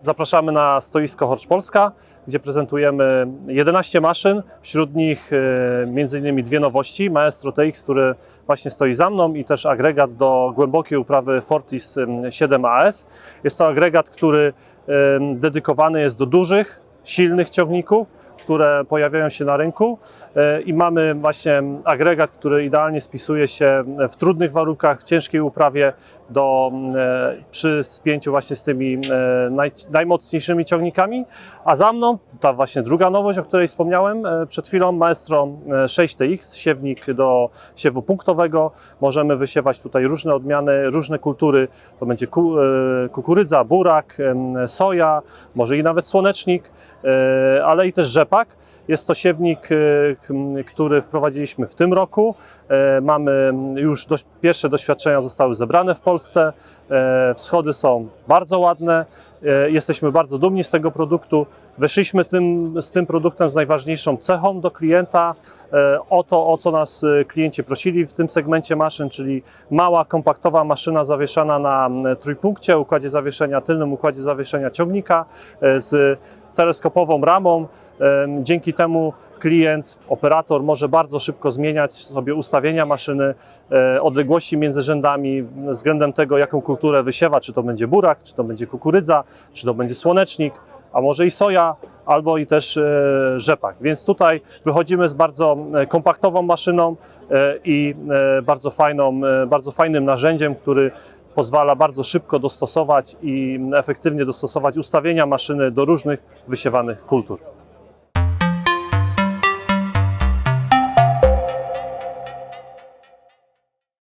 Zapraszamy na stoisko Horcz Polska, gdzie prezentujemy 11 maszyn, wśród nich e, m.in. dwie nowości, Maestro TX, który właśnie stoi za mną i też agregat do głębokiej uprawy Fortis em, 7AS. Jest to agregat, który em, dedykowany jest do dużych, silnych ciągników, które pojawiają się na rynku E, i mamy właśnie agregat, który idealnie spisuje się w trudnych warunkach, ciężkiej uprawie do, e, przy spięciu właśnie z tymi e, naj, najmocniejszymi ciągnikami, a za mną ta właśnie druga nowość, o której wspomniałem przed chwilą, Maestro e, 6TX, siewnik do siewu punktowego. Możemy wysiewać tutaj różne odmiany, różne kultury, to będzie ku, kukurydza, burak, soja, może i nawet słonecznik, ale i też rzepak. Jest to siewnik, e, który wprowadziliśmy w tym roku. E, Mamy już pierwsze doświadczenia zostały zebrane w Polsce. E, Wschody są bardzo ładne. E, Jesteśmy bardzo dumni z tego produktu. Wyszliśmy tym, z tym produktem z najważniejszą cechą do klienta, e, o to, o co nas e, klienci prosili w tym segmencie maszyn, czyli mała, kompaktowa maszyna zawieszana na trójpunkcie, układzie zawieszenia, tylnym układzie zawieszenia ciągnika z teleskopową ramą. Dzięki temu klient, operator może bardzo szybko zmieniać sobie ustawienia maszyny, odległości między rzędami względem tego, jaką kulturę wysiewa, czy to będzie burak, czy to będzie kukurydza, czy to będzie słonecznik, a może i soja, albo i też e, rzepak. Więc tutaj wychodzimy z bardzo e, kompaktową maszyną e, i bardzo, fajną, bardzo fajnym narzędziem, który pozwala bardzo szybko dostosować i efektywnie dostosować ustawienia maszyny do różnych wysiewanych kultur.